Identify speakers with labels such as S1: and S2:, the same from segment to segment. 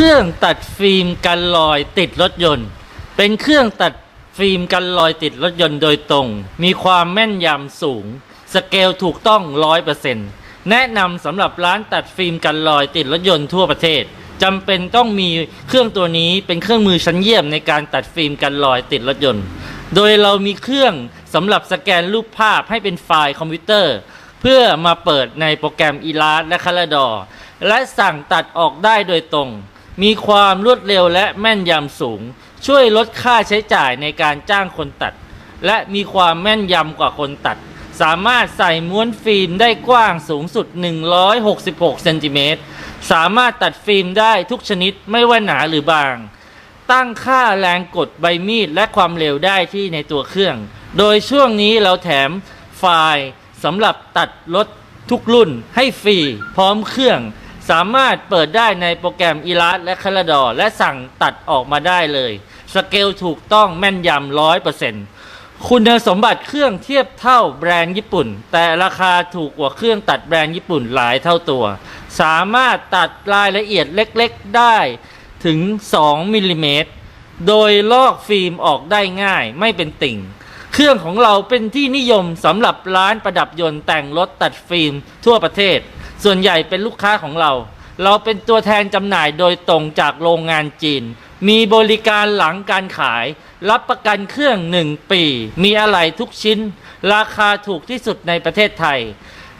S1: ครื่องตัดฟิล์มกันรอยติดรถยนต์ เป็นเครื่องตัดฟิล์มกันรอยติดรถยนต์โดยตรง มีความแม่นยำสูง สเกลถูกต้อง100%แนะนำสำหรับร้านตัดฟิล์มกันรอยติดรถยนต์ทั่วประเทศจำเป็นต้องมีเครื่องตัวนี้เป็นเครื่องมือชั้นเยี่ยมในการตัดฟิล์มกันรอยติดรถยนต์ โดยเรามีเครื่องสำหรับสแกนรูปภาพให้เป็นไฟล์คอมพิวเตอร์ เพื่อมาเปิดในโปรแกรม e l a s และ c a l a d o r และสั่งตัดออกได้โดยตรง มีความรวดเร็วและแม่นยำสูง ช่วยลดค่าใช้จ่ายในการจ้างคนตัด และมีความแม่นยำกว่าคนตัด สามารถใส่ม้วนฟิล์มได้กว้างสูงสุด 166เซนติเมตรสามารถตัดฟิล์มได้ทุกชนิดไม่ว่าหนาหรือบาง ตั้งค่าแรงกดใบมีดและความเร็วได้ที่ในตัวเครื่อง โดยช่วงนี้เราแถมไฟล์สำหรับตัดรถทุกรุ่นให้ฟรีพร้อมเครื่อง สามารถเปิดได้ในโปรแกรม e l a s และ c a l a d o r และสั่งตัดออกมาได้เลย สเกลถูกต้องแม่นยำร้อยเปอร์เซ็นต์คุณสมบัติเครื่องเทียบเท่าแบรนด์ญี่ปุ่น แต่ราคาถูกกว่าเครื่องตัดแบรนด์ญี่ปุ่นหลายเท่าตัว สามารถตัดรายละเอียดเล็กๆได้ถึง 2มิลลิเมตรโดยลอกฟิล์มออกได้ง่ายไม่เป็นติ่ง เครื่องของเราเป็นที่นิยมสำหรับร้านประดับยนต์แต่งรถตัดฟิล์มทั่วประเทศ ส่วนใหญ่เป็นลูกค้าของเรา เราเป็นตัวแทนจำหน่ายโดยตรงจากโรงงานจีน มีบริการหลังการขาย รับประกันเครื่อง 1 ปี มีอะไหล่ทุกชิ้น ราคาถูกที่สุดในประเทศไทย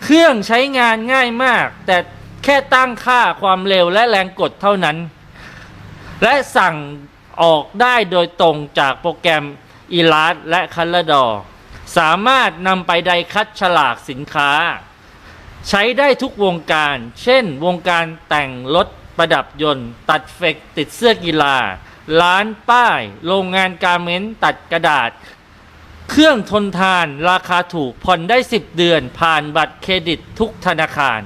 S1: เครื่องใช้งานง่ายมาก แต่แค่ตั้งค่าความเร็วและแรงกดเท่านั้น และสั่งออกได้โดยตรงจากโปรแกรม e l a s และ c a l a d o r สามารถนำไปไดคัดฉลากสินค้า ใช้ได้ทุกวงการ เช่น วงการแต่งรถประดับยนต์ ตัดเฟกติดเสื้อกีฬา ร้านป้าย โรงงานการเมนต์ตัดกระดาษ เครื่องทนทานราคาถูกผ่อนได้ 10 เดือน ผ่านบัตรเครดิตทุกธนาคาร